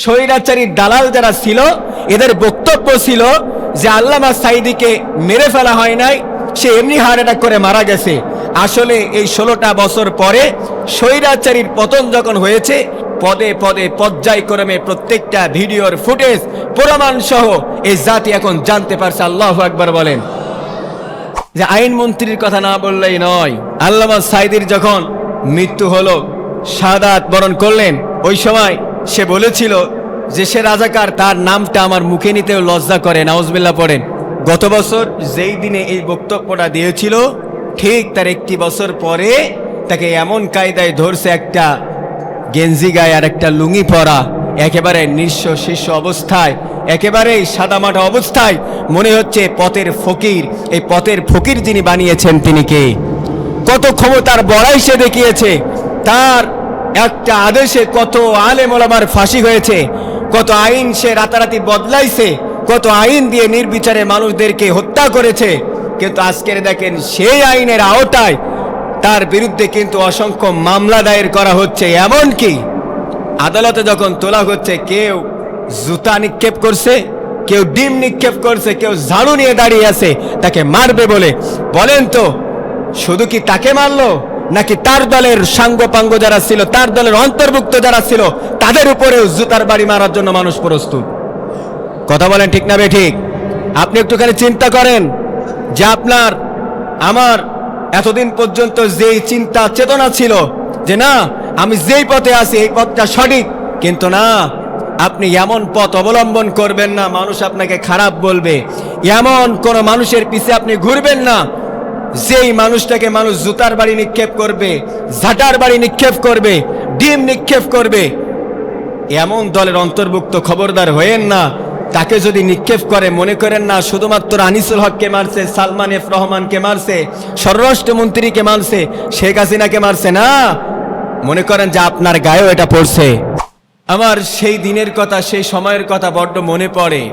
স্বৈরাচারী দালাল যারা ছিল, এদের বক্তব্য ছিল যে আল্লামা সাইদিকে মেরে ফেলা হয় নাই, সে এমনি হার্ট অ্যাটাক করে মারা গেছে। আসলে এই ষোলোটা বছর পরে স্বৈরাচারীর পতন যখন হয়েছে, পদে পদে পর্যায়ক্রমে প্রত্যেকটা ভিডিওর ফুটেজ, প্রমাণ সহ এই জাতি এখন জানতে পারছে, আল্লাহ একবার বলেন। যে আইনমন্ত্রীর কথা না বললেই নয়, আল্লামা সাইদির যখন মৃত্যু হলো সাদাত বরণ করলেন, ওই সময় সে বলেছিল যে সে রাজাকার, তার নামটা আমার মুখে নিতেও লজ্জা করে নাউজবিল্লা পড়েন। গত বছর যেই দিনে এই বক্তব্যটা দিয়েছিল, ঠিক তার একটি বছর পরে তাকে এমন কায়দায় ধরছে একটা গেঞ্জি গায়ে আর একটা লুঙ্গি পরা, একেবারে নিঃস্ব শিষ্য অবস্থায়, একেবারেই সাদামাটা অবস্থায়, মনে হচ্ছে পথের ফকির, এই পথের ফকির যিনি বানিয়েছেন তিনি কে? কত ক্ষমতার বড়াই সে দেখিয়েছে, তার একটা আদেশে কত আলে মোলামার ফাঁসি হয়েছে, কত আইন সে রাতারাতি বদলাইছে, কত আইন দিয়ে নির্বিচারে মানুষদেরকে হত্যা করেছে। কিন্তু আজকের দেখেন সেই আইনের আওতায় তার বিরুদ্ধে কিন্তু অসংখ্য মামলা দায়ের করা হচ্ছে। এমন কি আদালতে যখন তোলা হচ্ছে, কেউ জুতা নিক্ষেপ করছে, কেউ ডিম নিক্ষেপ করছে, কেউ ঝাড়ু নিয়ে দাঁড়িয়ে আছে, তাকে মারবে বলে। বলেন তো, শুধু কি তাকে মারলো? নাকি তার দলের সাঙ্গপাঙ্গ যারা ছিল, তার দলের অন্তর্ভুক্ত যারা ছিল, তাদের উপরেও জুতার বাড়ি মারার জন্য মানুষ প্রস্তুত? কথা বলেন ঠিক না বে ঠিক? আপনি একটুখানি চিন্তা করেন যে আপনার, আমার এতদিন পর্যন্ত যেই চিন্তা চেতনা ছিল যে না, আমি যেই পথে আছি এই পথটা সঠিক, কিন্তু না, আপনি এমন পথ অবলম্বন করবেন না, মানুষ আপনাকে খারাপ বলবে। এমন কোন মানুষের পিছে আপনি ঘুরবেন না যেই মানুষটাকে মানুষ জুতার বাড়ি নিক্ষেপ করবে, ঝাটার বাড়ি নিক্ষেপ করবে, ডিম নিক্ষেপ করবে, এমন দলের অন্তর্ভুক্ত খবরদার হয়েন না। তাকে যদি নিক্ষেপ করে, মনে করেন না, শুধুমাত্র আনিসুল হককে মারছে, সালমান এফ রহমানকে মারছে, স্বরাষ্ট্রমন্ত্রীকে মারছে, শেখ হাসিনাকে মারছে, না। মনে করেন যে আপনার গায়েও এটা পড়ছে। আমার সেই দিনের কথা, সেই সময়ের কথা বড্ড মনে পড়ে।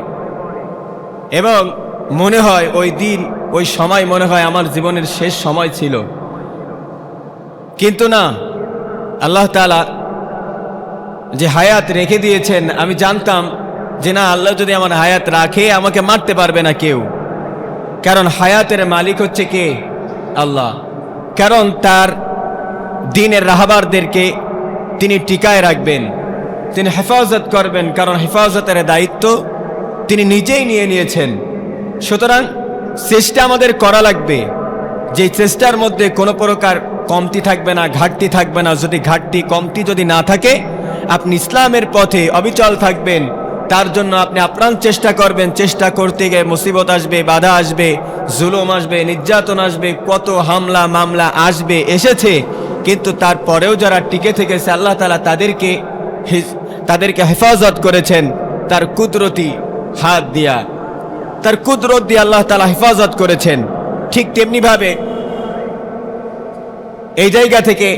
এবং মনে হয় ওই দিন ওই সময় মনে হয় আমার জীবনের শেষ সময় ছিল। কিন্তু না, আল্লাহ তাআলা যে হায়াত রেখে দিয়েছেন, আমি জানতাম যে না, আল্লাহ যদি আমার হায়াত রাখে, আমাকে মারতে পারবে না কেউ। কারণ হায়াতের মালিক হচ্ছে কে? আল্লাহ। কারণ তার দিনের রাহাবারদেরকে তিনি টিকায় রাখবেন, তিনি হেফাজত করবেন, কারণ হেফাজতের দায়িত্ব তিনি নিজেই নিয়ে নিয়েছেন। সুতরাং চেষ্টা আমাদের করা লাগবে। যে চেষ্টার মধ্যে কোনো প্রকার কমতি থাকবে না, ঘাটতি থাকবে না। যদি ঘাটতি, কমতি যদি না থাকে, আপনি ইসলামের পথে অবিচল থাকবেন। তার জন্য আপনি আপ্রাণ চেষ্টা করবেন। চেষ্টা করতে গিয়ে মুসিবত আসবে, বাধা আসবে, জুলুম আসবে, নির্যাতন আসবে, কত হামলা, মামলা আসবে, এসেছে। কিন্তু তারপরেও যারা টিকে থেকেছে, আল্লাহ তালা তাদেরকে তাদেরকে হেফাজত করেছেন। তার কুদরতি হাত দিয়া। তার কুদরত দিয়ে আল্লাহ তালা হেফাজত করেছেন। ঠিক তেমনিভাবে এই জায়গা থেকে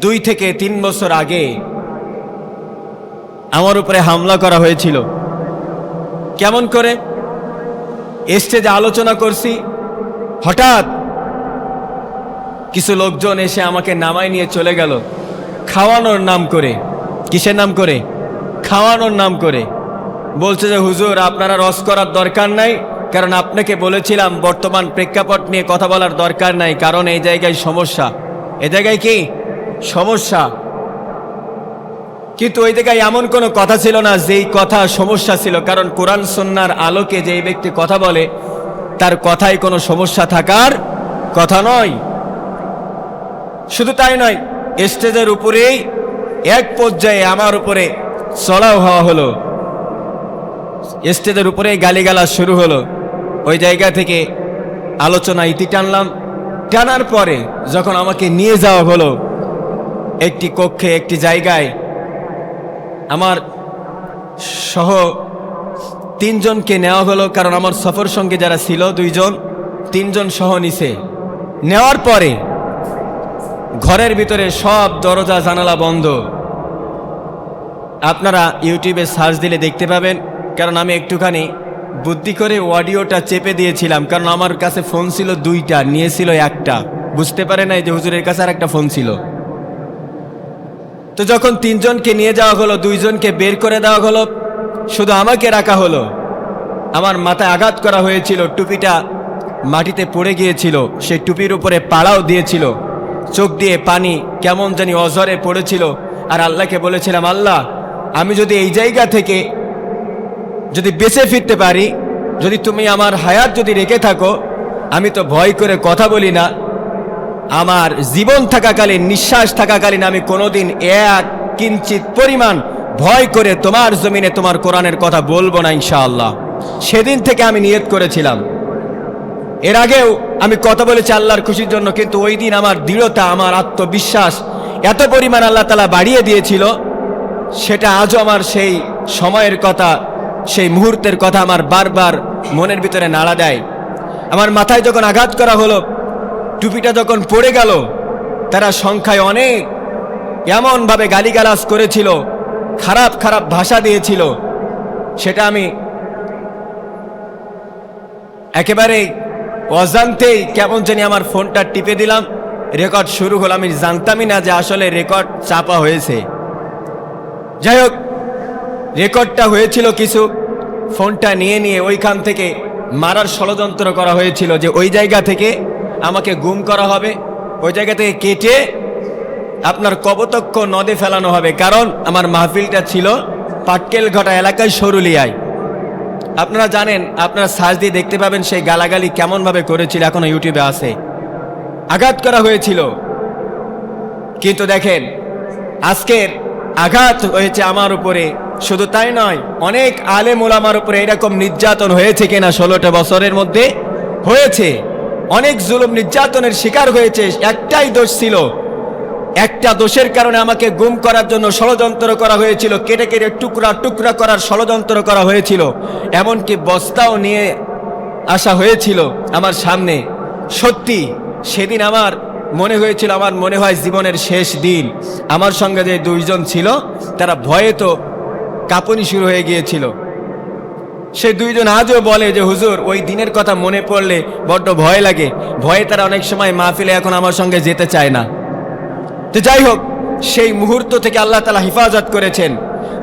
দুই থেকে তিন বছর আগে আমার উপরে হামলা করা হয়েছিল। কেমন করে? স্টেজে আলোচনা করছি, হঠাৎ কিছু লোকজন এসে আমাকে নামায় নিয়ে চলে গেল। খাওয়ানোর নাম করে, কিসের নাম করে? খাওয়ানোর নাম করে। বলছে যে, হুজুর, আপনারা রস করার দরকার নাই। কারণ আপনাকে বলেছিলাম, বর্তমান প্রেক্ষাপট নিয়ে কথা বলার দরকার নাই। কারণ এই জায়গায় সমস্যা। এ জায়গায় কি? সমস্যা। কিন্তু ওই জায়গায় এমন কোনো কথা ছিল না, যেই কথা সমস্যা ছিল। কারণ কোরআন সন্ন্যার আলোকে যেই ব্যক্তি কথা বলে, তার কথায় কোনো সমস্যা থাকার কথা নয়। শুধু তাই নয়, স্টেজের উপরেই এক পর্যায়ে আমার উপরে চড়াও হওয়া হলো। স্টেজের উপরেই গালিগালা শুরু হলো। ওই জায়গা থেকে আলোচনা ইতি টানলাম। টানার পরে যখন আমাকে নিয়ে যাওয়া হলো, একটি কক্ষে, একটি জায়গায়, আমার সহ তিনজনকে নেওয়া হলো, কারণ আমার সফর সঙ্গে যারা ছিল দুইজন, তিনজন সহ নিছে। নেওয়ার পরে ঘরের ভিতরে সব দরজা, জানালা বন্ধ। আপনারা ইউটিউবে সার্চ দিলে দেখতে পাবেন কারণ আমি একটুখানি বুদ্ধি করে অডিওটা চেপে দিয়েছিলাম, কারণ আমার কাছে ফোন ছিল দুইটা নিয়েছিল একটা। বুঝতে পারে নাই যে হুজুরের কাছে আর একটা ফোন ছিল। তো যখন তিনজনকে নিয়ে যাওয়া হলো, দুইজনকে বের করে দেওয়া হলো, শুধু আমাকে রাখা হলো। আমার মাথায় আঘাত করা হয়েছিল, টুপিটা মাটিতে পড়ে গিয়েছিল, সেই টুপির উপরে পাড়াও দিয়েছিল। চোখ দিয়ে পানি কেমন জানি অজরে পড়েছিল, আর আল্লাহকে বলেছিলাম, আল্লাহ, আমি যদি এই জায়গা থেকে যদি বেঁচে ফিরতে পারি, যদি তুমি আমার হায়াত যদি রেখে থাকো, আমি তো ভয় করে কথা বলি না। আমার জীবন থাকাকালীন, নিঃশ্বাস থাকাকালীন আমি কোনোদিন এক কিঞ্চিত পরিমাণ ভয় করে তোমার জমিনে তোমার কোরআনের কথা বলব না, ইনশাআল্লাহ। সেদিন থেকে আমি নিয়ত করেছিলাম। এর আগেও আমি কথা বলেছি আল্লাহর খুশির জন্য, কিন্তু ওই দিন আমার দৃঢ়তা, আমার আত্মবিশ্বাস এত পরিমাণ আল্লাহ তালা বাড়িয়ে দিয়েছিল, সেটা আজও আমার সেই সময়ের কথা সেই মুহূর্তের কথা আমার বারবার মনের ভিতরে নাড়া দেয়। আমার মাথায় যখন আঘাত করা হলো, টুপিটা যখন পড়ে গেল, তারা সংখ্যায় অনেক এমনভাবে গালিগালাজ করেছিল, খারাপ খারাপ ভাষা দিয়েছিল। সেটা আমি একেবারে অজান্তেই কেমন জানি আমার ফোনটা টিপে দিলাম। রেকর্ড শুরু হলো, আমি জানতামই না যে আসলে রেকর্ড চাপা হয়েছে। যাই হোক রেকর্ডটা হয়েছিল কিছু। ফোনটা নিয়ে নিয়ে ওইখান থেকে মারার ষড়যন্ত্র করা হয়েছিল যে ওই জায়গা থেকে আমাকে গুম করা হবে, ওই জায়গা থেকে কেটে আপনার কবতক্ষ নদে ফেলানো হবে। কারণ আমার মাহফিলটা ছিল পাটকেল ঘটা এলাকায় সরুলিয়ায়। আপনারা জানেন, আপনারা সার্চ দিয়ে দেখতে পাবেন সেই গালাগালি কেমনভাবে করেছিল, এখনও ইউটিউবে আছে। আঘাত করা হয়েছিল। কিন্তু দেখেন, আজকের আঘাত হয়েছে আমার উপরে। শুধু তাই নয়, অনেক আলেম ওলামার উপরে এরকম নির্যাতন হয়েছে কিনা ষোলোটা বছরের মধ্যে? হয়েছে। অনেক জুলুম নির্যাতনের শিকার হয়েছে, একটাই দোষ ছিল। একটা দোষের কারণে আমাকে গুম করার জন্য ষড়যন্ত্র করা হয়েছিল, কেটে কেটে টুকরা টুকরা করার ষড়যন্ত্র করা হয়েছিল। এমনকি বস্তাও নিয়ে আসা হয়েছিল আমার সামনে। সত্যি, সেদিন আমার মনে হয়েছিল, আমার মনে হয় জীবনের শেষ দিন। আমার সঙ্গে যে দুইজন ছিল, তারা ভয়ে তো কাঁপুনি শুরু হয়ে গিয়েছিল। সে দুইজন আজও বলে যে, হুজুর, ওই দিনের কথা মনে পড়লে বড্ড ভয় লাগে। ভয়ে তারা অনেক সময় মাহফিলে এখন আমার সঙ্গে যেতে চায় না। তো যাই হোক, সেই মুহূর্ত থেকে আল্লাহ তালা হিফাজত করেছেন।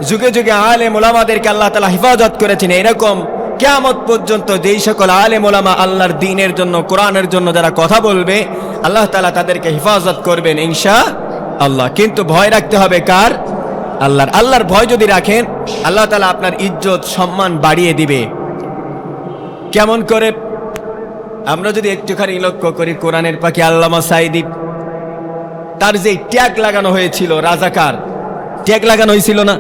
যুগে যুগে আলে মোলামাদেরকে আল্লাহ তালা হিফাজত করেছেন। এরকম কেয়ামত পর্যন্ত যেই সকল আলে মোলামা আল্লাহর দিনের জন্য, কোরআনের জন্য যারা কথা বলবে, আল্লাহ তালা তাদেরকে হিফাজত করবেন ইনশা আল্লাহ। কিন্তু ভয় রাখতে হবে কার? আল্লাহর আল্লাহর ভয় যদি রাখেন, আল্লাহ তালা আপনার ইজ্জত, সম্মান বাড়িয়ে দিবে। কেমন করে? আমরা যদি একটুখানি লক্ষ্য করি, কোরআনের পাখি আল্লামা সাইদি তার যেই ট্যাগ লাগানো হয়েছিল, রাজাকার, ট্যাগ লাগানো হয়েছিল না?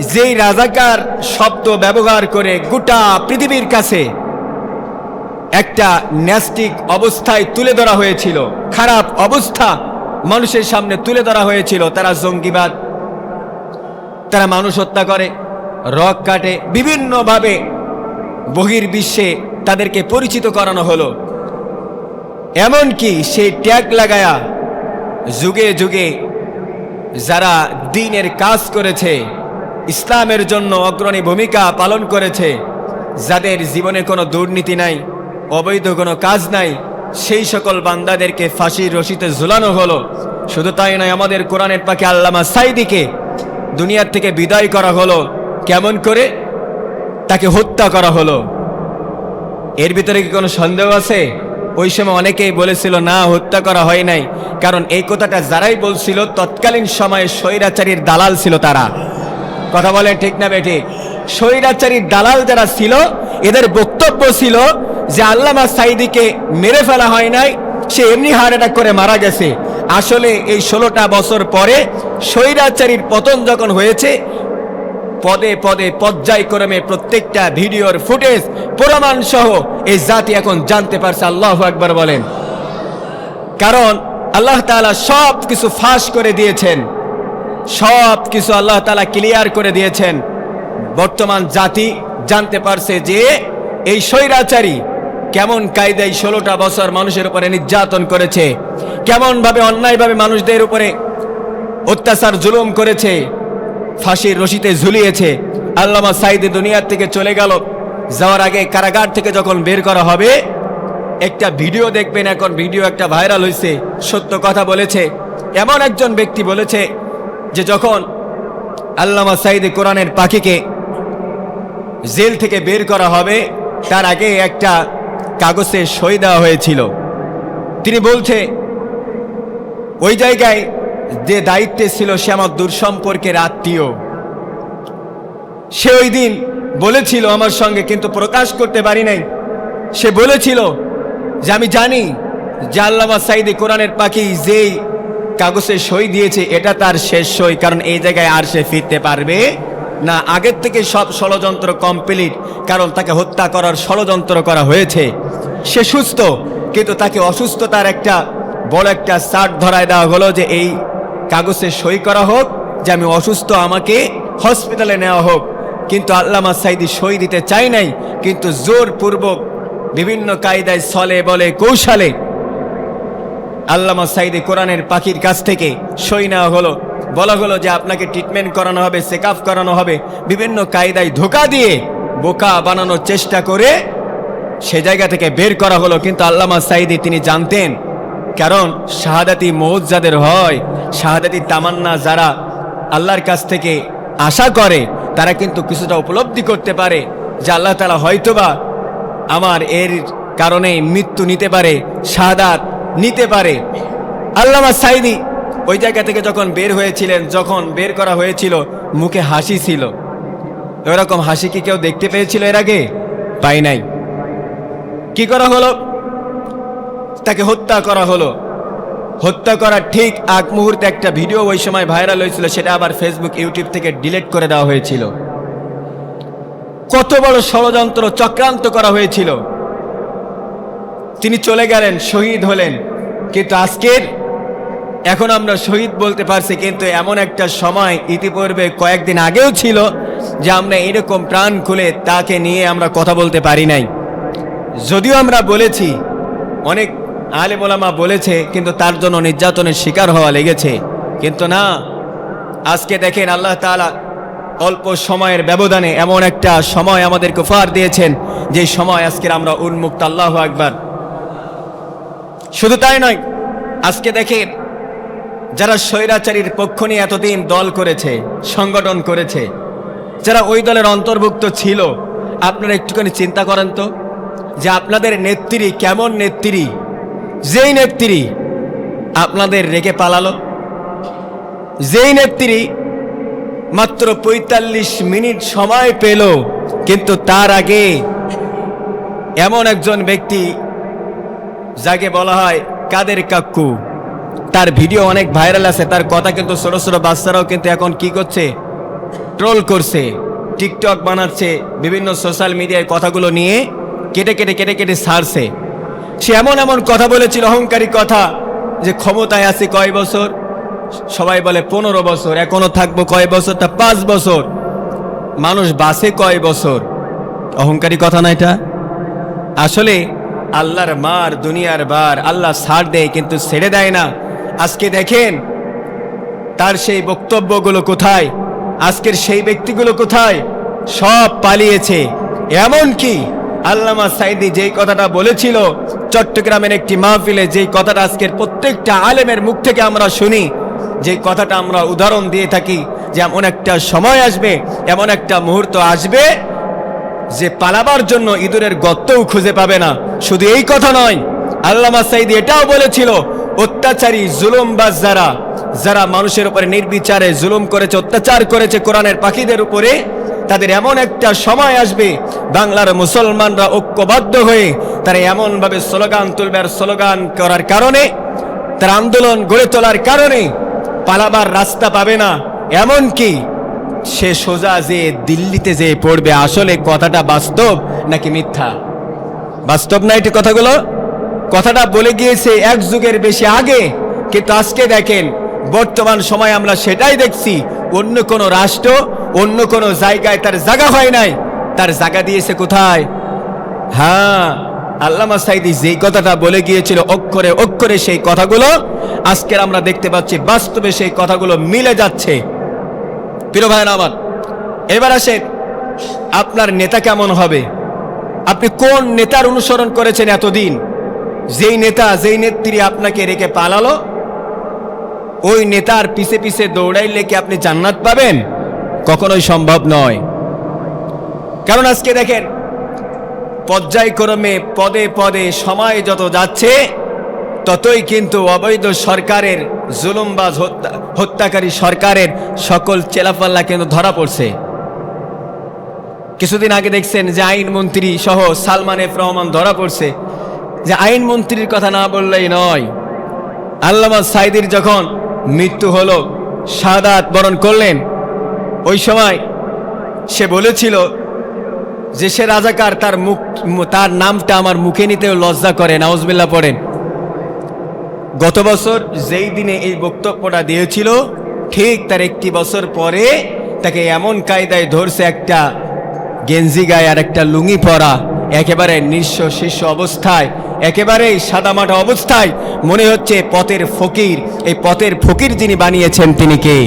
যেই রাজাকার শব্দ ব্যবহার করে গোটা পৃথিবীর কাছে একটা ন্যাস্টিক অবস্থায় তুলে ধরা হয়েছিল, খারাপ অবস্থা মানুষের সামনে তুলে ধরা হয়েছিল, তারা জঙ্গিবাদ তারা মানুষ হত্যা করে, রক কাটে, বিভিন্নভাবে বহির্বিশ্বে তাদেরকে পরিচিত করানো হলো। এমনকি সেই ট্যাগ লাগায়া যুগে যুগে যারা দিনের কাজ করেছে, ইসলামের জন্য অগ্রণী ভূমিকা পালন করেছে, যাদের জীবনে কোনো দুর্নীতি নাই, অবৈধ কোনো কাজ নাই, সেই সকল বান্দাদেরকে ফাঁসির রশিতে ঝুলানো হলো। শুধু তাই নয়, আমাদের কোরআনের পাখি আল্লামা সাইদিকে দুনিয়ার থেকে বিদায় করা হলো। কেমন করে? তাকে হত্যা করা হলো। এর ভিতরে কি কোনো সন্দেহ আছে? ওই সময় অনেকেই বলেছিল, না, হত্যা করা হয় নাই। কারণ এই কথাটা যারাই বলছিল, তৎকালীন সময়ে স্বৈরাচারীর দালাল ছিল তারা। কথা বলেন ঠিক না বেঠে? স্বৈরাচারীর দালাল যারা ছিল, এদের বক্তব্য ছিল যে, আল্লামা সাইদিকে মেরে ফেলা হয় নাই সে এমনি হার্ট অ্যাটাক করে মারা গেছে। আসলে এই ষোলোটা বছর পরে স্বৈরাচারীর পতন যখন হয়েছে, পদে পদে পর্যায়ক্রমে প্রত্যেকটা ভিডিওর ফুটেজ প্রমাণ সহ এই জাতি এখন জানতে পারছে, আল্লাহ একবার বলেন। কারণ আল্লাহ তাআলা সব কিছু ফাঁস করে দিয়েছেন। সব কিছু আল্লাহ তাআলা ক্লিয়ার করে দিয়েছেন। বর্তমান জাতি জানতে পারছে যে এই স্বৈরাচারী কেমন কায়দায় ষোলোটা বছর মানুষের উপরে নির্যাতন করেছে? কেমনভাবে অন্যায়ভাবে মানুষদের উপরে অত্যাচার, জুলুম করেছে? ফাঁসির রশিতে ঝুলিয়েছে। আল্লামা সাইদি দুনিয়ার থেকে চলে গেল। যাওয়ার আগে কারাগার থেকে যখন বের করা হবে, একটা ভিডিও দেখবেন, এখন ভিডিও একটা ভাইরাল হয়েছে সত্য কথা বলেছে। এমন একজন ব্যক্তি বলেছে যে যখন আল্লামা সাইদে কোরআনের পাখিকে জেল থেকে বের করা হবে, তার আগে একটা কাগজে সই দেওয়া হয়েছিল। তিনি বলছে, ওই জায়গায় যে দায়িত্বে ছিল সে আমার দূরসম্পর্কের আত্মীয়। সে ওই দিন বলেছিল আমার সঙ্গে, কিন্তু প্রকাশ করতে পারি নাই। সে বলেছিল যে, আমি জানি যে আল্লামা সাইদি কোরআনের পাখি যেই কাগজে সই দিয়েছে, এটা তার শেষ সই, কারণ এই জায়গায় আর সে ফিরতে পারবে না, আগের থেকে সব ষড়যন্ত্র কমপ্লিট কারণ তাকে হত্যা করার ষড়যন্ত্র করা হয়েছে। সে সুস্থ, কিন্তু তাকে অসুস্থতার একটা বড় একটা চার্ট ধরায় দেওয়া হলো যে এই কাগজে সই করা হোক, যে আমি অসুস্থ, আমাকে হসপিটালে নেওয়া হোক। কিন্তু আল্লামা সাইদি সই দিতে চাই নাই, কিন্তু জোরপূর্বক বিভিন্ন কায়দায় ছলে বলে কৌশলে আল্লামা সাইদি কোরআনের পাখির কাছ থেকে সই নেওয়া হলো। বলা হলো যে আপনাকে ট্রিটমেন্ট করানো হবে চেক করানো হবে, বিভিন্ন কায়দায় ধোকা দিয়ে বোকা বানানোর চেষ্টা করে সে জায়গা থেকে বের করা হলো। কিন্তু আল্লামা সাইদি তিনি জানতেন, কারণ শাহাদাতি মৌজ যাদের হয়, শাহাদাতি তামান্না যারা আল্লাহর কাছ থেকে আশা করে, তারা কিন্তু কিছুটা উপলব্ধি করতে পারে যে আল্লাহ তালা হয়তোবা আমার এর কারণে মৃত্যু নিতে পারে, শাহাদাত নিতে পারে। আল্লামা সাইদি ওই জায়গা থেকে যখন বের হয়েছিলেন, যখন বের করা হয়েছিল, মুখে হাসি ছিল। ওরকম হাসি কি কেউ দেখতে পেয়েছিল এর আগে? পাই নাই। কি করা হলো? তাকে হত্যা করা হলো। হত্যা করার ঠিক আগ মুহূর্তে একটা ভিডিও ওই সময় ভাইরাল হয়েছিল, সেটা আবার ফেসবুক ইউটিউব থেকে ডিলিট করে দেওয়া হয়েছিল। কত বড় ষড়যন্ত্র চক্রান্ত করা হয়েছিল। তিনি চলে গেলেন, শহীদ হলেন। কিন্তু আজকের এখন আমরা শহীদ বলতে পারছি, কিন্তু এমন একটা সময় ইতিপূর্বে কয়েকদিন আগেও ছিল যে আমরা এরকম প্রাণ খুলে তাকে নিয়ে আমরা কথা বলতে পারি নাই। যদিও আমরা বলেছি, অনেক আলেমোলামা বলেছে, কিন্তু তার জন্য নির্যাতনের শিকার হওয়া লেগেছে। কিন্তু না, আজকে দেখেন আল্লাহ তাআলা অল্প সময়ের ব্যবধানে এমন একটা সময় আমাদেরকে উপহার দিয়েছেন, যে সময় আজকের আমরা উন্মুক্ত, আল্লাহ একবার শুধু তাই নয়, আজকে দেখেন যারা স্বৈরাচারীর পক্ষ নিয়ে এতদিন দল করেছে, সংগঠন করেছে, যারা ওই দলের অন্তর্ভুক্ত ছিল, আপনারা একটুখানি চিন্তা করেন তো যে আপনাদের নেত্রী কেমন নেত্রী? যেই নেত্রী আপনাদের রেখে পালালো? যেই নেত্রী মাত্র পঁয়তাল্লিশ মিনিট সময় পেল, কিন্তু তার আগে এমন একজন ব্যক্তি, যাকে বলা হয় কাদের কাক্কু তার ভিডিও অনেক ভাইরাল আছে, তার কথা কিন্তু ছোট ছোট বাচ্চারাও কিন্তু এখন কি করছে? ট্রোল করছে, টিকটক বানাচ্ছে, বিভিন্ন সোশ্যাল মিডিয়ায় কথাগুলো নিয়ে কেটে কেটে কেটে কেটে ছাড়ছে সে এমন এমন কথা বলেছিল, অহংকারী কথা, যে ক্ষমতায় আছে কয় বছর? সবাই বলে পনেরো বছর, এখনও থাকব কয় বছর? তা পাঁচ বছর। মানুষ বাসে কয় বছর? অহংকারী কথা না এটা? আসলে আল্লাহর মার, দুনিয়ার বার, আল্লাহ ছাড় দেয় কিন্তু ছেড়ে দেয় না। আজকে দেখেন, তার সেই বক্তব্যগুলো কোথায়? আজকের সেই ব্যক্তিগুলো কোথায়? সব পালিয়েছে। এমন কি? আল্লামা সাইদি যেই কথাটা বলেছিল, চট্টগ্রামের একটি মাহফিলে যেই কথাটা আজকের প্রত্যেকটা আলেমের মুখ থেকে আমরা শুনি যে কথাটা আমরা উদাহরণ দিয়ে থাকি যে এমন একটা সময় আসবে, এমন একটা মুহূর্ত আসবে যে পালাবার জন্য ইঁদুরের গর্তও খুঁজে পাবে না। শুধু এই কথা নয়, আল্লামা সাইদি এটাও বলেছিল, অত্যাচারী জুলুমবাজ যারা যারা মানুষের উপরে নির্বিচারে জুলুম করেছে, অত্যাচার করেছে কোরআনের পাখিদের উপরে, তাদের এমন একটা সময় আসবে, বাংলার মুসলমানরা ঐক্যবদ্ধ হয়ে তারা এমনভাবে স্লোগান তুলবে। আর স্লোগান করার কারণে, তার আন্দোলন গড়ে তোলার কারণে পালাবার রাস্তা পাবে না। এমন কি সে সোজা যে দিল্লিতে যে পড়বে, আসলে কথাটা বাস্তব নাকি মিথ্যা? বাস্তব না এটি কথাগুলো? কথাটা বলে গিয়েছে এক যুগের বেশি আগে, কিন্তু আজকে দেখেন, বর্তমান সময় আমরা সেটাই দেখছি, অন্য কোনো রাষ্ট্র, অন্য কোনো জায়গায় তার জায়গা হয় নাই। তার জায়গা দিয়েছে কোথায়? হ্যাঁ আল্লামা সাইদি যেই কথাটা বলে গিয়েছিল, অক্ষরে অক্ষরে সেই কথাগুলো, আজকের আমরা দেখতে পাচ্ছি, বাস্তবে সেই কথাগুলো মিলে যাচ্ছে। প্রিয় ভাইয়ের আমার, এবার আসে আপনার নেতা কেমন হবে? আপনি কোন নেতার অনুসরণ করেছেন এতদিন? যেই নেতা, যেই নেত্রী আপনাকে রেখে পালালো, ওই নেতার পিছে পিছে দৌড়াইলে কি আপনি জান্নাত পাবেন? কখনোই সম্ভব নয়। কারণ আজকে দেখেন, পর্যায়ক্রমে পদে পদে সময় যত যাচ্ছে ততই কিন্তু অবৈধ সরকারের জুলুমবাজ হত্যা হত্যাকারী সরকারের সকল চেলাপাল্লা কিন্তু ধরা পড়ছে। কিছুদিন আগে দেখছেন যে আইনমন্ত্রী সহ সালমান এফ রহমান ধরা পড়ছে। যে আইনমন্ত্রীর কথা না বললেই নয়। আল্লামা সাইদির যখন মৃত্যু হলো সাদাত বরণ করলেন, ওই সময় সে বলেছিল যে সে রাজাকার, তার মুখ তার নামটা আমার মুখে নিতেও লজ্জা করে নাউজবিল্লা পড়েন। গত বছর যেই দিনে এই বক্তব্যটা দিয়েছিল, ঠিক তার একটি বছর পরে তাকে এমন কায়দায় ধরছে একটা গেঞ্জি গায়ে আর একটা লুঙ্গি পরা, একেবারে নিঃস্ব শিষ্য অবস্থায়, একেবারেই সাদামাটা অবস্থায়, মনে হচ্ছে পথের ফকির, এই পথের ফকির যিনি বানিয়েছেন তিনি কে?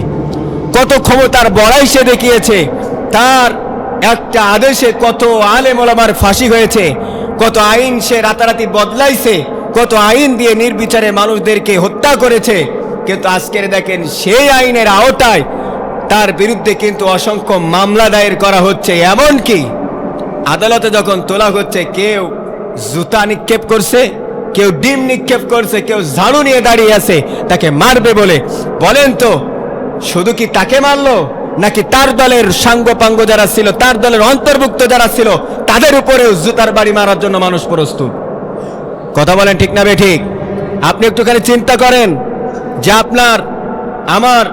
কত ক্ষমতার বড়াই সে দেখিয়েছে, তার একটা আদেশে কত আলেম ওলামার ফাঁসি হয়েছে, কত আইন সে রাতারাতি বদলাইছে কত আইন দিয়ে নির্বিচারে মানুষদেরকে হত্যা করেছে, কিন্তু আজকের দেখেন সেই আইনের আওতায় তার বিরুদ্ধে কিন্তু অসংখ্য মামলা দায়ের করা হচ্ছে। এমন কি আদালতে যখন তোলা হচ্ছে, কেউ জুতা নিক্ষেপ করছে, কেউ ডিম নিক্ষেপ করছে, কেউ ঝাড়ু নিয়ে দাঁড়িয়ে আছে, তাকে মারবে বলে। বলেন তো, শুধু কি তাকে মারলো, নাকি তার দলের সাঙ্গপাঙ্গ যারা ছিল, তার দলের অন্তর্ভুক্ত যারা ছিল, তাদের উপরেও জুতার বাড়ি মারার জন্য মানুষ প্রস্তুত? কথা বলেন ঠিক না ঠিক? আপনি একটুখানি চিন্তা করেন যে আপনার, আমার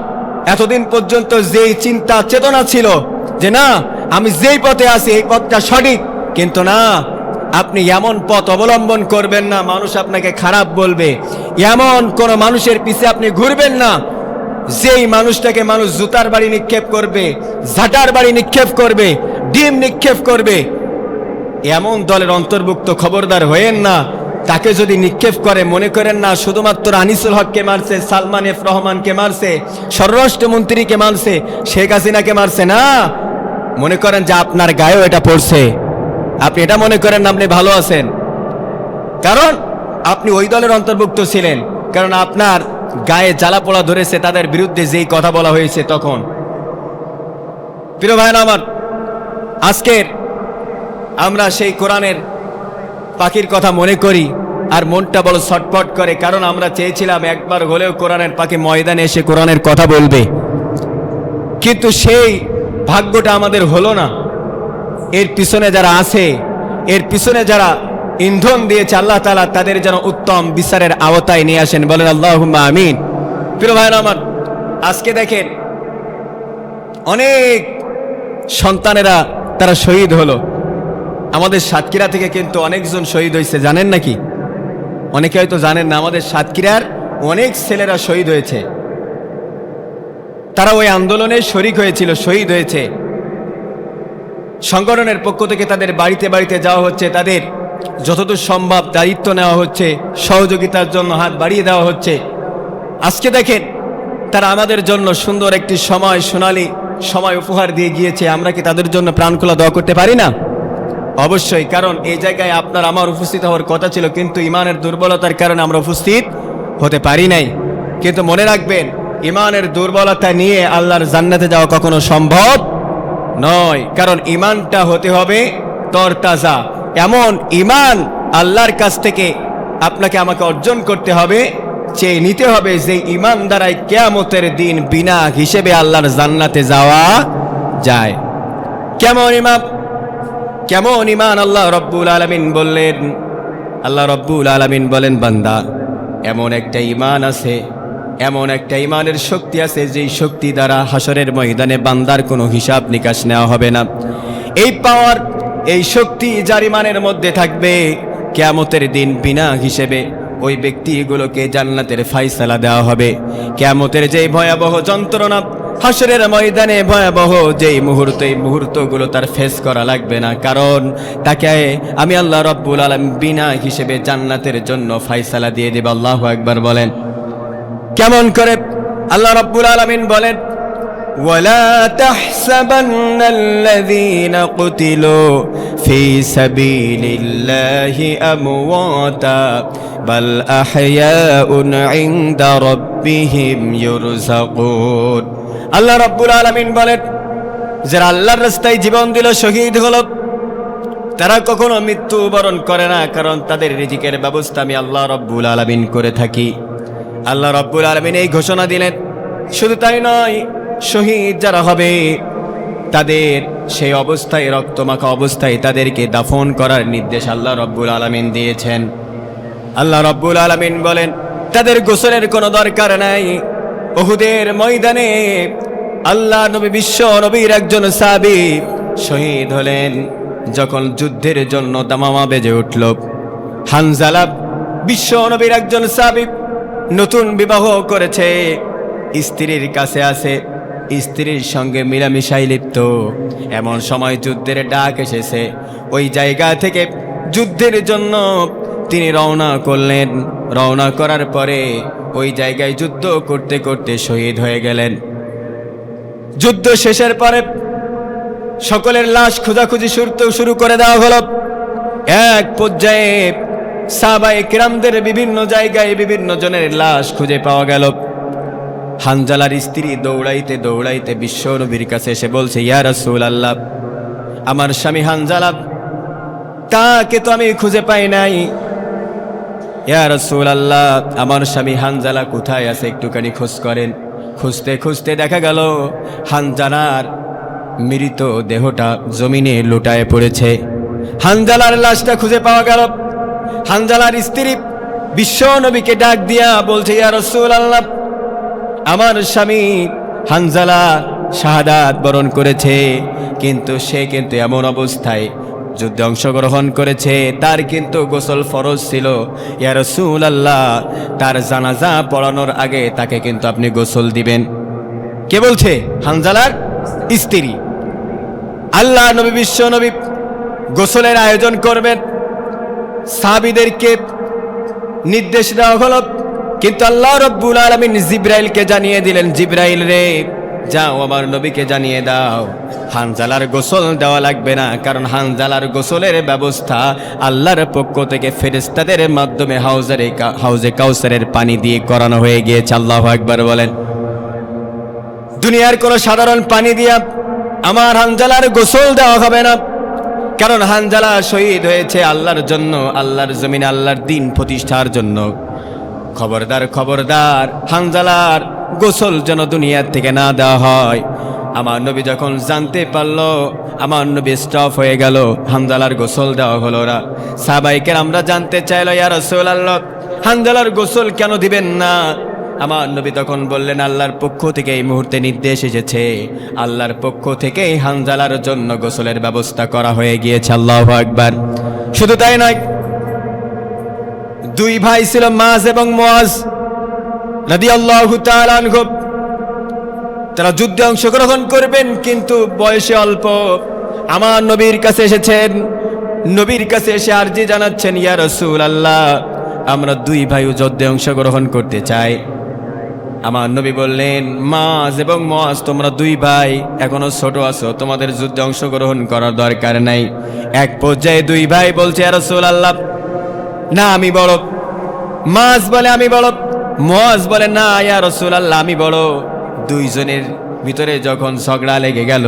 এতদিন পর্যন্ত যেই চিন্তা চেতনা ছিল যে না, আমি যেই পথে আছি এই পথটা সঠিক, কিন্তু না, আপনি এমন পথ অবলম্বন করবেন না, মানুষ আপনাকে খারাপ বলবে। এমন কোন মানুষের পিছে আপনি ঘুরবেন না, যেই মানুষটাকে মানুষ জুতার বাড়ি নিক্ষেপ করবে, ঝাঁটার বাড়ি নিক্ষেপ করবে, ডিম নিক্ষেপ করবে। এমন দলের অন্তর্ভুক্ত খবরদার হয়েন না তাকে যদি নিক্ষেপ করে, মনে করেন না, শুধুমাত্র আনিসুল হককে মারছে, সালমান এফ রহমানকে মারছে, স্বরাষ্ট্রমন্ত্রীকে মারছে, শেখ হাসিনাকে মারছে, না। মনে করেন যে আপনার গায়েও এটা পড়ছে। আপনি এটা মনে করেন আপনি ভালো আছেন। কারণ আপনি ওই দলের অন্তর্ভুক্ত ছিলেন, কারণ আপনার গায়ে জ্বালা পোড়া ধরেছে, তাদের বিরুদ্ধে যেই কথা বলা হয়েছে তখন। প্রিয় ভাইরা আমার, আজকের আমরা সেই কোরআনের পাখির কথা মনে করি আর মনটা বড় ছটপট করে, কারণ আমরা চেয়েছিলাম একবার হলেও কোরআনের পাখি ময়দানে এসে কোরআনের কথা বলবে। কিন্তু সেই ভাগ্যটা আমাদের হলো না। এর পিছনে যারা আছে, এর পিছনে যারা ইন্ধন দিয়েছে, আল্লাহ তালা তাদের যেন উত্তম বিচারের আওতায় নিয়ে আসেন। বলেন আল্লাহ আমিন। প্রিয় ভাইরা আমার, আজকে দেখেন অনেক সন্তানেরা তারা শহীদ হলো। আমাদের সাতক্ষীরা থেকে কিন্তু অনেকজন শহীদ হয়েছে, জানেন নাকি? অনেকে হয়তো জানেন না, আমাদের সাতক্ষীরার অনেক ছেলেরা শহীদ হয়েছে। তারা ওই আন্দোলনে শরিক হয়েছিল, শহীদ হয়েছে। সংগঠনের পক্ষ থেকে তাদের বাড়িতে বাড়িতে যাওয়া হচ্ছে, তাদের যতদূর সম্ভব দায়িত্ব নেওয়া হচ্ছে, সহযোগিতার জন্য হাত বাড়িয়ে দেওয়া হচ্ছে। আজকে দেখেন, তারা আমাদের জন্য সুন্দর একটি সময়, সোনালি সময় উপহার দিয়ে গিয়েছে, আমরা কি তাদের জন্য প্রাণখোলা দোয়া করতে পারি না? অবশ্যই, কারণ এই জায়গায় আপনার আমার উপস্থিত হওয়ার কথা ছিল, কিন্তু ইমানের দুর্বলতার কারণে আমরা উপস্থিত হতে পারি নাই। কিন্তু মনে রাখবেন, ইমানের দুর্বলতা নিয়ে আল্লাহর জান্নাতে যাওয়া কখনো সম্ভব নয়, কারণ ইমানটা হতে হবে তরতাজা। এমন ইমান আল্লাহর কাছ থেকে আপনাকে আমাকে অর্জন করতে হবে, চেয়ে নিতে হবে যে ইমান দ্বারাই কেয়ামতের দিন বিনা হিসেবে আল্লাহর জান্নাতে যাওয়া যায়। কেমন ইমাম? কেমন ইমান আল্লাহ রব্বুল আলমিন বললেন? আল্লাহ রব্বুল আলমিন বলেন, বান্দা, এমন একটা ইমান আছে, এমন একটা ইমানের শক্তি আছে, যেই শক্তি দ্বারা হাসরের ময়দানে বান্দার কোনো হিসাব নিকাশ নেওয়া হবে না। এই পাওয়ার এই শক্তি যার ইমানের মধ্যে থাকবে কেয়ামতের দিন বিনা হিসেবে ওই ব্যক্তিগুলোকে জান্নাতের ফাইসালা দেওয়া হবে। কেয়ামতের যেই ভয়াবহ যন্ত্রণা হাসরের ময়দানে ভয়াবহ যেই মুহূর্ত এই মুহূর্তগুলো তার ফেস করা লাগবে না কারণ তাকে আমি আল্লাহ রব্বুল আলম বিনা হিসেবে জান্নাতের জন্য ফাইসালা দিয়ে দেব আল্লাহ একবার বলেন কেমন করে আল্লাহ রব্বুল আলমিন বলেন ولا تحسبن الذين قتلوا في سبيل الله أمواتا بل أحياء عند رب ربهم يرزقون আল্লাহ রব্বুল আলামিন বলেন, যারা আল্লাহর রাস্তায় জীবন দিল, শহীদ হল, তারা কখনো মৃত্যু বরণ করে না, কারণ তাদের রিজিকের ব্যবস্থা আমি আল্লাহ রব্বুল আলমিন করে থাকি। আল্লাহ রব্বুল আলমিন এই ঘোষণা দিলেন, শুধু তাই নয়, শহীদ যারা হবে, তাদের সেই অবস্থায়, রক্তমাখা অবস্থায় তাদেরকে দাফন করার নির্দেশ আল্লাহ রব্বুল আলমিন দিয়েছেন। আল্লাহ রব্বুল আলমিন বলেন, তাদের গোসলের কোনো দরকার নাই ওহুদের ময়দানে আল্লাহ নবী বিশ্ব নবীর একজন সাবি শহীদ হলেন। যখন যুদ্ধের জন্য দামামা বেজে উঠল, হানজালা বিশ্ব নবীর একজন সাবি নতুন বিবাহ করেছে। স্ত্রীর কাছে আছে, স্ত্রীর সঙ্গে মিলামিশাই লিপ্ত। এমন সময় যুদ্ধের ডাক এসেছে। ওই জায়গা থেকে যুদ্ধের জন্য তিনি রওনা করলেন। রওনা করার পরে ওই জায়গায় যুদ্ধ করতে করতে শহীদ হয়ে গেলেন। যুদ্ধ শেষের পরে সকলের লাশ খোঁজাখুঁজি শুরু শুরু করে দেওয়া হলো। এক পর্যায়ে সাবাই কিরামদের বিভিন্ন জায়গায় বিভিন্ন জনের লাশ খুঁজে পাওয়া গেল। হানজালার স্ত্রী দৌড়াইতে দৌড়াইতে বিশ্ব নবীর কাছে এসে বলছে, ইয়া রাসূল আল্লাহ আমার স্বামী হানজালা, তাকে তো আমি খুঁজে পাই নাই। ইয়া রাসূল আল্লাহ আমার স্বামী হানজালা কোথায় আছে একটুখানি খোঁজ করেন। খুঁজতে খুঁজতে দেখা গেল, হানজালার মৃত দেহটা জমিনে লুটায় পড়েছে। হানজালার লাশটা খুঁজে পাওয়া গেল। হানজালার স্ত্রী বিশ্ব নবীকে ডাক দিয়া বলছে, ইয়া রাসূল আল্লাহ আমার স্বামী হানজালা শাহাদাত বরণ করেছে, কিন্তু সে কিন্তু এমন অবস্থায় যুদ্ধে অংশগ্রহণ করেছে, তার কিন্তু গোসল ফরজ ছিল। ইয়া রসুল আল্লাহ তার জানাজা পড়ানোর আগে তাকে কিন্তু আপনি গোসল দিবেন। কে বলছে? হানজালার স্ত্রী। আল্লাহ নবী বিশ্ব নবী গোসলের আয়োজন করবেন। সাবিদেরকে নির্দেশ দেওয়া হলো, কিন্তু আল্লাহ রব্বুল আলমিন জিব্রাইলকে জানিয়ে দিলেন, জিব্রাইল রে যাও, আমার নবীকে জানিয়ে দাও। হানজালার গোসল দেওয়া লাগবে না, কারণ হানজালার গোসলের ব্যবস্থা আল্লাহর পক্ষ থেকে ফেরেস্তাদের মাধ্যমে হাউজারে হাউজে কাউসারের পানি দিয়ে করানো হয়ে গিয়েছে। আল্লাহ একবার বলেন। দুনিয়ার কোনো সাধারণ পানি দিয়া আমার হানজালার গোসল দেওয়া হবে না, কারণ হানজালা শহীদ হয়েছে আল্লাহর জন্য, আল্লাহর জমিন আল্লাহর দিন প্রতিষ্ঠার জন্য। খবরদার খবরদার, হানজালার গোসল যেন দুনিয়ার থেকে না দেওয়া হয়। আমার নবী যখন জানতে পারল, আমার নবী স্টপ হয়ে গেল হানজালার গোসল দেওয়া হলো ওরা সাবাইকে আমরা জানতে চাইলো, ইয়া রসুল আল্লাহ হানজালার গোসল কেন দিবেন না? আমার নবী তখন বললেন, আল্লাহর পক্ষ থেকে এই মুহূর্তে নির্দেশ এসেছে। আল্লাহর পক্ষ থেকে হানজালার জন্য গোসলের ব্যবস্থা করা হয়ে গিয়েছে, আল্লাহ আকবার। শুধু তাই নয়, দুই ভাই ছিল মাজ এবং মোয়াজ তারা যুদ্ধে অংশগ্রহণ করবেন, কিন্তু বয়সে অল্প। আমার নবীর কাছে এসেছেন। নবীর কাছে এসে আরজি জানাচ্ছেন, ইয়া রসুল আল্লাহ আমরা দুই ভাই যুদ্ধে অংশগ্রহণ করতে চাই। আমার নবী বললেন মাজ এবং মাজ তোমরা দুই ভাই, এখনও ছোট আছো, তোমাদের যুদ্ধে অংশগ্রহণ করার দরকার নাই। এক পর্যায়ে দুই ভাই বলছে আর রসুল আল্লাহ না, আমি বড়। মাজ বলে আমি বড়। মজ বলে, না, ইয়া রসুল আল্লাহ আমি বড়। দুইজনের ভিতরে যখন ঝগড়া লেগে গেল,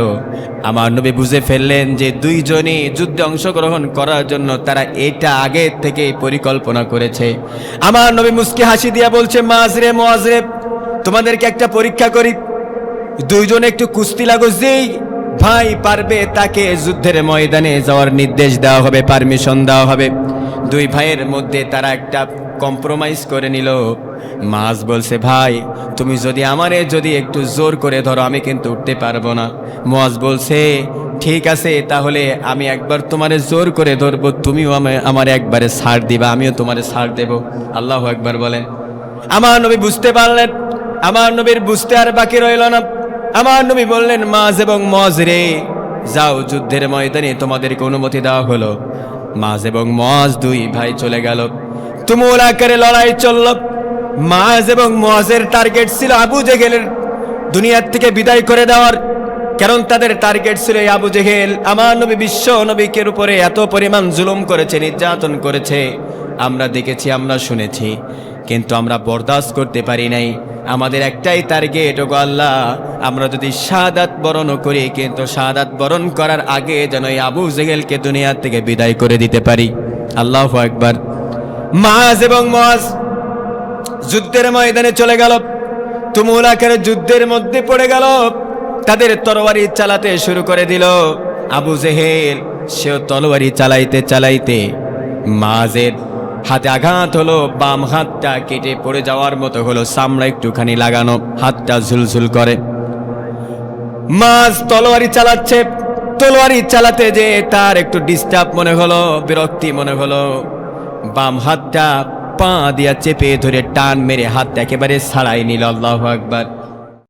আমার নবী বুঝে ফেললেন যে দুইজনই যুদ্ধে অংশগ্রহণ করার জন্য তারা এটা আগে থেকে পরিকল্পনা করেছে। আমার নবী মুস্কি হাসি দিয়া বলছে মাজরে মজরে তোমাদেরকে একটা পরীক্ষা করি। দুইজন একটু কুস্তি লাগো, যেই ভাই পারবে তাকে যুদ্ধের ময়দানে যাওয়ার নির্দেশ দেওয়া হবে, পারমিশন দেওয়া হবে। দুই ভাইয়ের মধ্যে তারা একটা কম্প্রোমাইজ করে নিল। মাছ বলছে, ভাই, তুমি যদি আমারে যদি একটু জোর করে ধরো, আমি কিন্তু উঠতে পারব না। মোয়াজ বলছে, ঠিক আছে, তাহলে আমি একবার তোমারে জোর করে ধরবো। তুমিও আমা- আমার একবারে ছাড় দিবা, আমিও তোমারে ছাড় দেব। আল্লাহ একবার বলেন। আমার নবী বুঝতে পারলেন, আমার নবীর বুঝতে আর বাকি রইল না। আমার নবী বললেন মাজ এবং মজ রে যাও যুদ্ধের ময়দানে তোমাদেরকে অনুমতি দেওয়া হলো। মাজ এবং মজ দুই ভাই চলে গেল। তুমুল আকারে লড়াই চলল। মাজ এবং মজের টার্গেট ছিল আবু জেগেলের দুনিয়ার থেকে বিদায় করে দেওয়ার। কারণ তাদের টার্গেট ছিল এই আবু জেহেল। আমার নবী বিশ্ব নবীকের উপরে এত পরিমাণ জুলুম করেছে, নির্যাতন করেছে। আমরা দেখেছি, আমরা শুনেছি। কিন্তু আমরা বরদাস্ত করতে পারি নাই। আমাদের একটাই টার্গেট ওগো আল্লাহ। আমরা যদি শাহাদাত বরণ করি, কিন্তু শাহাদাত বরণ করার আগে যেন এই আবু জেগেলকে দুনিয়ার থেকে বিদায় করে দিতে পারি। আল্লাহ একবার মাজ এবং মাজ যুদ্ধের ময়দানে চলে গেল। তুমুল আকারে যুদ্ধের মধ্যে পড়ে গেল। তাদের তরবারি চালাতে শুরু করে দিল। আবু জেহেল, সেও তলোয়ারি চালাইতে চালাইতে মাঝের হাতে আঘাত হলো, বাম হাতটা কেটে পড়ে যাওয়ার মতো হলো সামরা একটুখানি লাগানো, হাতটা ঝুলঝুল করে। মাছ তলোয়ারি চালাচ্ছে, তলোয়ারি চালাতে যে তার একটু ডিস্টার্ব মনে হলো, বিরক্তি মনে হলো। বাম হাতটা পা দিয়া চেপে ধরে টান মেরে হাতটা একেবারে ছাড়াই নিল, আল্লাহ আকবার।